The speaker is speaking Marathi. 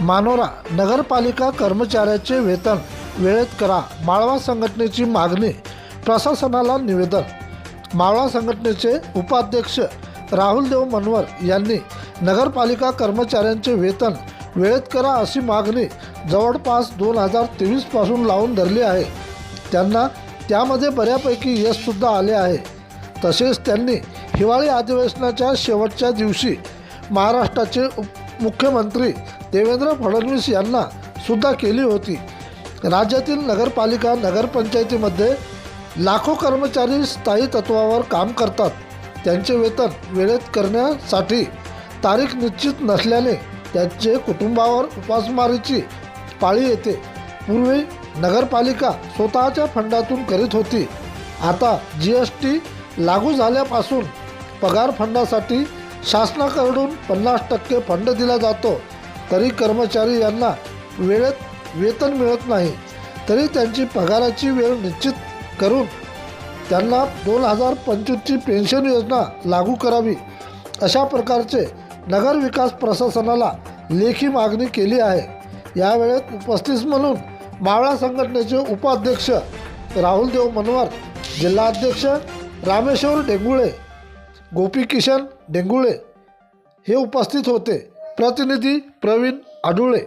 मानोरा नगरपालिका कर्मचाऱ्याचे वेतन वेळेत करा. माळवा संघटनेची मागणी प्रशासनाला निवेदन. मावळा संघटनेचे उपाध्यक्ष राहुल देव मनवर यांनी नगरपालिका कर्मचाऱ्यांचे वेतन वेळेत करा अशी मागणी जवळपास दोन हजार तेवीसपासून लावून धरली आहे. त्यांना त्यामध्ये बऱ्यापैकी यशसुद्धा आले आहे. तसेच त्यांनी हिवाळी अधिवेशनाच्या शेवटच्या दिवशी महाराष्ट्राचे उप मुख्यमंत्री देवेंद्र फडणवीस यांना सुद्धा केली होती. राज्यातील नगरपालिका नगरपंचायतीमध्ये लाखो कर्मचारी स्थायी तत्वावर काम करतात. त्यांचे वेतन वेळेत करण्यासाठी तारीख निश्चित नसल्याने त्यांचे कुटुंबावर उपासमारीची पाळी येते. पूर्वी नगरपालिका स्वतःच्या फंडातून करीत होती. आता जी एस टी लागू झाल्यापासून पगार फंडासाठी शासनाकडून पन्नास टक्के फंड दिला जातो तरी कर्मचारी यांना वेळेत वेतन मिळत नाही. तरी त्यांची पगाराची वेळ निश्चित करून त्यांना दोन हजार पंचवीसची पेन्शन योजना लागू करावी. अशा प्रकारचे नगर विकास प्रशासनाला लेखी मागणी केली आहे. यावेळेत उपस्थित म्हणून मावळा संघटनेचे उपाध्यक्ष राहुल देव मनवार जिल्हाध्यक्ष रामेश्वर डेंगुळे गोपी किशन डेंगुळे हे उपस्थित होते. प्रतिनिधी प्रवीण आडुळे